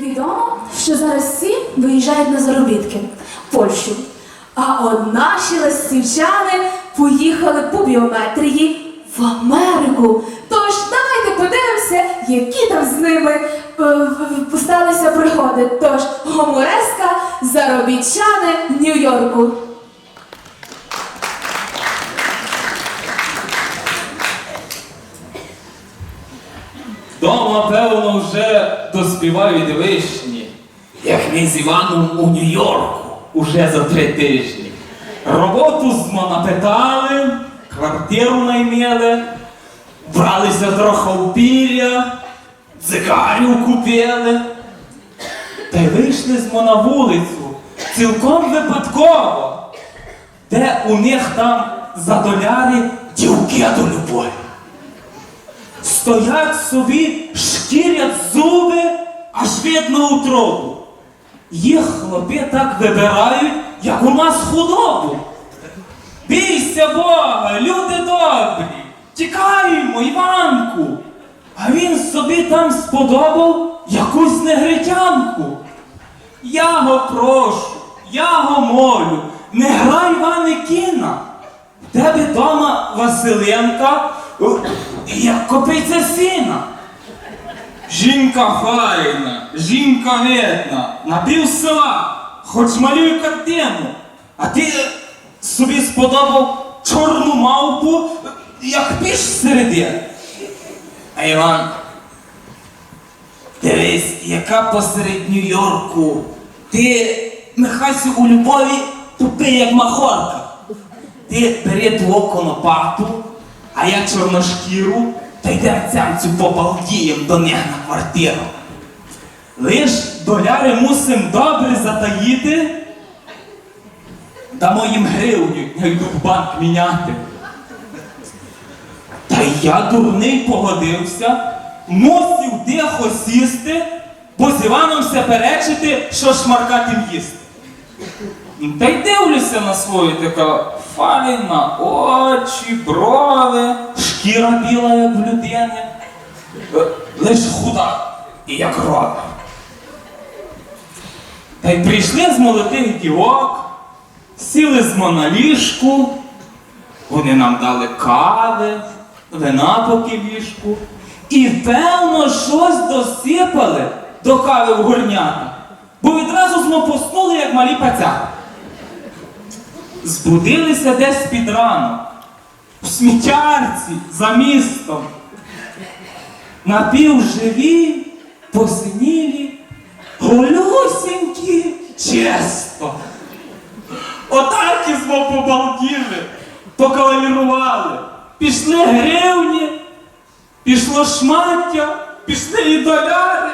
Відомо, що зараз всі виїжджають на заробітки в Польщу. А от наші листівчани поїхали по біометрії в Америку. Тож давайте подивимося, які там з ними е, сталися пригоди. Тож гомореска заробітчани в Нью-Йорку. Дома, вже доспівають вишні, як ми з Іваном у Нью-Йорку уже за три тижні. Роботу з напитали, квартиру наймели, бралися трохи в пір'я, дзигарів купили. Та й вийшли з на вулицю цілком випадково, де у них там за доляри дівки до любові. Стоять собі, шкірять зуби, аж видно утробу. Їх хлопи так вибирають, як у нас худобу. Бійся Бога, люди добрі, тікаємо, Іванку. А він собі там сподобав якусь негритянку. Я го прошу, я го молю, не грай Іване кіна. В тебе дома Василенка, як копиться сіна. Жінка файна, жінка видна, на пів села, хоч малюй картину, а ти собі сподобав чорну мавпу, як піш середин. А Іван, дивись, яка посеред Нью-Йорку. Ти, Михасю, у любові тупий, як махорка. Ти бери твого конопату, а я чорношкіру, та йде цямцю побалдієм до них на квартиру. Лиш доляри мусим добре затаїти, дамо їм гривню, я йду в банк міняти. Та я дурний погодився, мусив тихо сісти, бо з Іваном все перечити, що шмаркати їсти. Та й дивлюся на свою така файна, очі, брови, шкіра біла, як в людини, е, лиш худа і як рода. Та й прийшли з молодих дівок, сіли з на ліжку, вони нам дали кави, вина по кілішку, і певно щось досипали до кави в горнята, бо відразу змо поснули, як малі пацята. Збудилися десь під ранок, в сміттярці за містом. Напівживі, посинілі, голюсінькі, чисто. Отак і змо побалділи, покавалірували. Пішли гривні, пішло шмаття, пішли і доляри.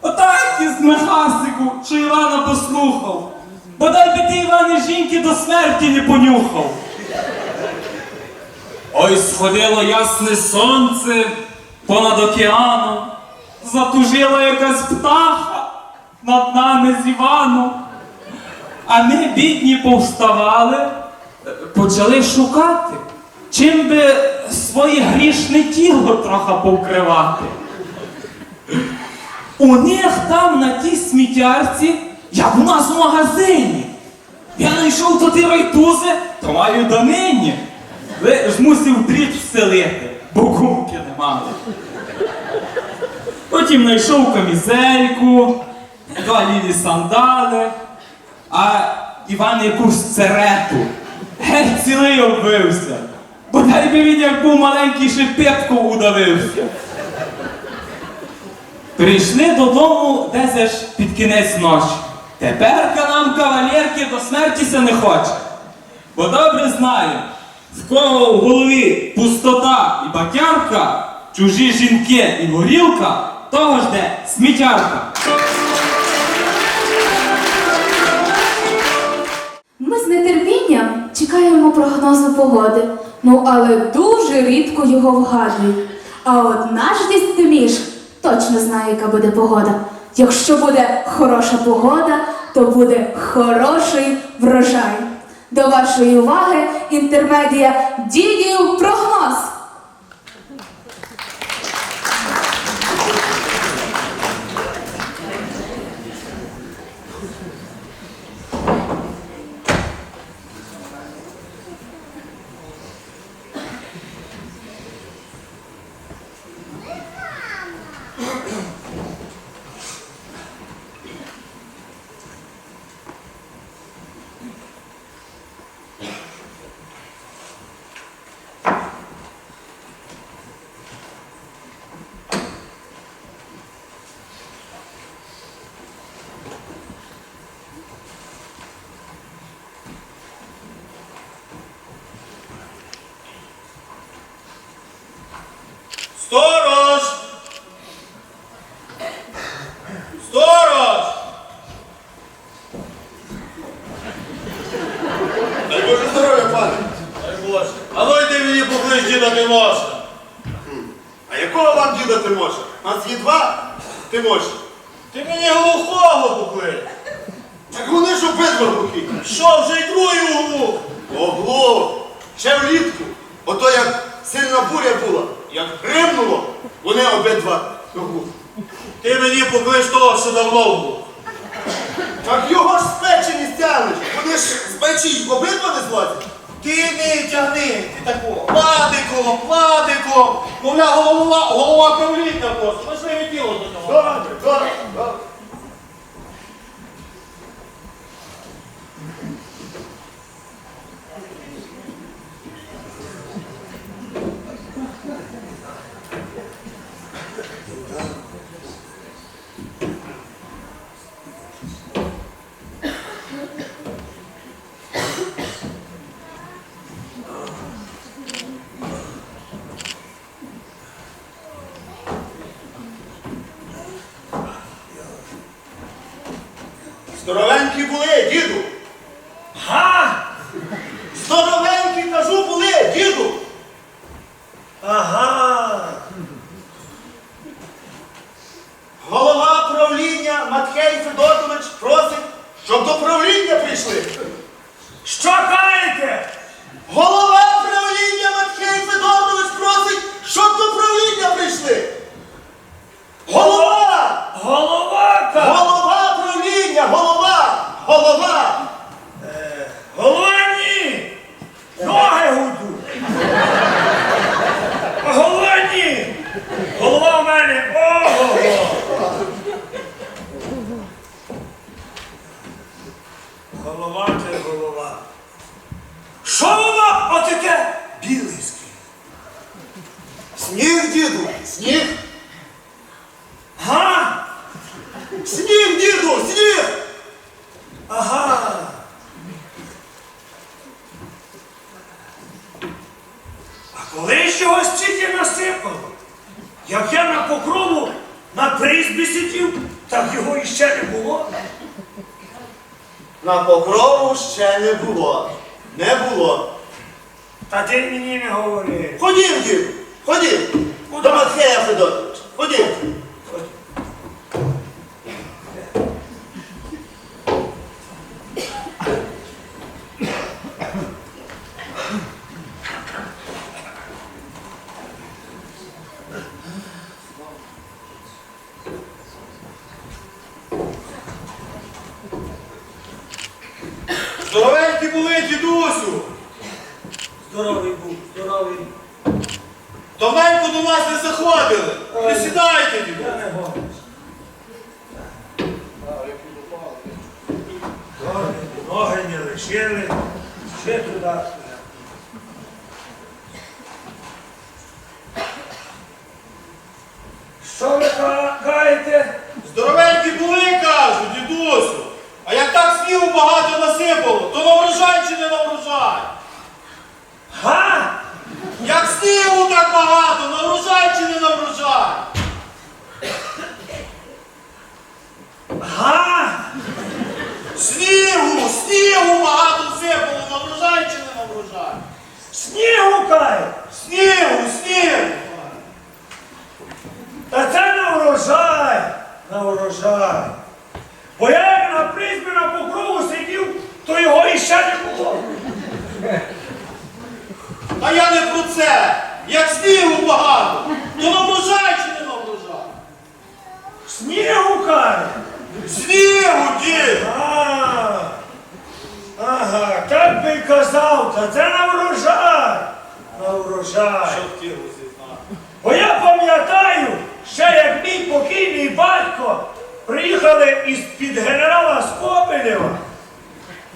Отак із Михасику, що Івана послухав. Бодай би ти, Іване, жінки до смерті не понюхав. Ой, сходило ясне сонце понад океаном, затужила якась птаха над нами з Іваном. А ми, бідні, повставали, почали шукати, чим би своє грішне тіло трохи повкривати. У них там на тій сміттярці, як у нас в магазині. Я знайшов ті райтузи, то маю донині. Ви ж мусив дріт вселити, бо гумки не мали. Потім знайшов камізельку, два ліві сандали, а Іван якусь церету. Геть цілий обвився. Бодай би він як був маленький шипетку удавився. Прийшли додому десь під кінець ночі. Теперка нам кавалерки до смерті се не хоче. Бо добре знаю, в кого в голові пустота і батярка, чужі жінки і горілка, того жде сміттярка. Ми з нетерпінням чекаємо прогнозу погоди, ну але дуже рідко його вгадують. А от наш дід Тиміш точно знає, яка буде погода. Якщо буде хороша погода, то буде хороший врожай. До вашої уваги інтермедія дідів прогноз. якого вам діда Тимоша? У нас є два Тимоші. Ти мені глухого букли. Так вони ж обидва глухі. Що, вже й твою глух? Оглох. Ще влітку. Ото як сильна буря була, як гримнуло, вони обидва глух. Ти мені поклич того, що давно глух. Так його ж з печені стягнеш. Вони ж з печі обидва не злазять. Ти не тягни, ти тако. Владико, владико. Мовля, голова, голова правління просто. Важливе діло до того. Добре, добре, добре. Здоровенькі були, діду. Га? Здоровенькі, кажу, були, діду. Ага. Голова правління Матхей Федотович просить, щоб до правління прийшли. Що каєте? Голова правління Матхей Федотович просить, щоб до правління прийшли. Голова! Голова ка. Голова правління! Голова! Голова! Голова ні. Ноги гуду. А голова ні. Голова в мене. Ого. Голова це голова. Що воно отаке білиське? Сніг, діду! Сніг! Га? Сніг, діду! Сніг! Ага. А коли ж його насипало? Як я на покрову на призбі сидів, так його іще не було. На покрову ще не було. Не було. Та ти мені не говори. Ходім, діду! Ходім! До Матхея Федоровича. Ходім! Здоровенькі були, дідусю. Здоровий був, здоровий. Давненько до нас не заходили! Не сідайте, діду! Я не говорю. Ноги не лишили, ще туди. Що ви ка- каєте? Здоровенькі були, кажу, дідусю. А як так снігу багато насипало, то на врожай чи не на врожай? Га? Як снігу так багато, на врожай чи не на врожай? Га? Снігу, снігу багато сипало, на врожай чи не на врожай? Кає? Снігу, снігу. Та це на урожай, на урожай. Бо я як на призмі на покрову сидів, то його іще не було. Та я не про це. Як снігу багато, то на врожай чи не на врожай? Снігу каже. Снігу, дід! Ага, так би й казав, та це на врожай. На розізнати? Бо я пам'ятаю, ще як мій покійний батько приїхали із-під генерала Скобелєва,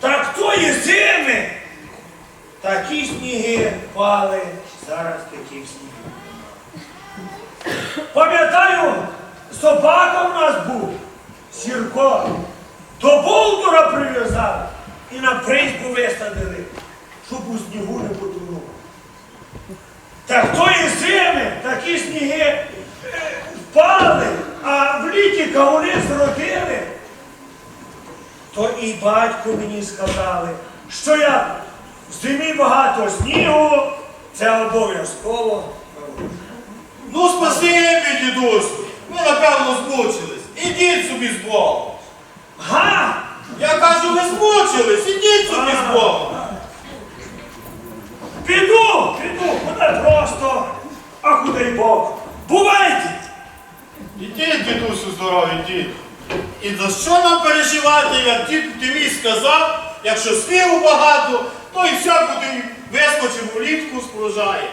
так тої зими такі сніги впали, зараз таких снігів. Пам'ятаю, собака в нас був, Сірко, до болдура прив'язали і на призьбу висадили, щоб у снігу не потонуло. Так тої зими такі сніги е, впали, а в літі кавуни зродили. То і батько мені сказали, що як в зимі багато снігу, це обов'язково. Ну, спасибі, дідусю. Ви, напевно, змучились. Ідіть собі з Богом. Га? Я кажу, ви змучились, ідіть собі з Богом. Піду, піду, просто, а куди й Бог. Бувайте! Ідіть, дідусю, здорові, дід. І за що нам переживати, як дід ти сказав, якщо снігу багато, то і всяку ти вискочив улітку сплужає.